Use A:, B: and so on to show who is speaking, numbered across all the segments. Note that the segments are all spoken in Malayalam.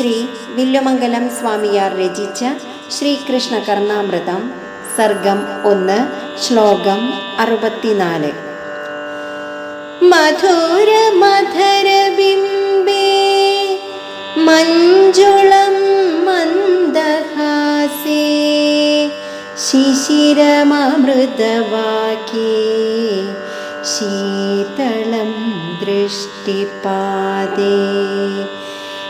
A: പുല്ലമംഗലം സ്വാമിയാർ രചിച്ച ശ്രീകൃഷ്ണ കർണാമൃതം സർഗം ഒന്ന് ശ്ലോകം അറുപത്തിനാല്. മധുര മധുര ബിംബേ മഞ്ജുളം മന്ദഹാസേ ശിശിരമൃതവാക്യേ ശീതളം ദൃഷ്ടിപാദേ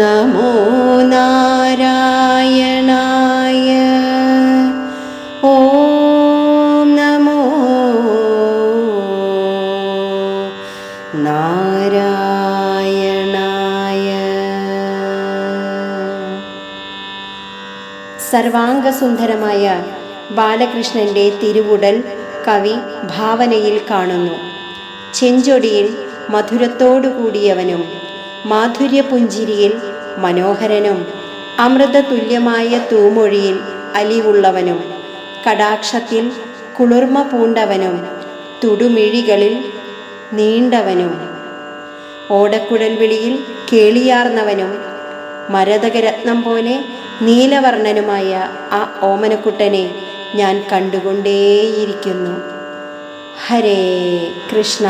A: നമോ നാരായണായ. ഓം നമോ നാരായണായ. സർവാംഗസുന്ദരമായ ബാലകൃഷ്ണന്റെ തിരുവുടൽ കവി ഭാവനയിൽ കാണുന്നു. ചെഞ്ചൊടിയിൽ മധുരത്തോടുകൂടിയവനും മാധുര്യപുഞ്ചിരിയിൽ മനോഹരനും അമൃതതുല്യമായ തൂമൊഴിയിൽ അലിവുള്ളവനും കടാക്ഷത്തിൽ കുളിർമ പൂണ്ടവനും തുടുമിഴികളിൽ നീണ്ടവനും ഓടക്കുഴൽ വിളിയിൽ കേളിയാർന്നവനും മരതകരത്നം പോലെ നീലവർണനുമായ ആ ഓമനക്കുട്ടനെ ഞാൻ കണ്ടുകൊണ്ടേയിരിക്കുന്നു. ഹരേ കൃഷ്ണ.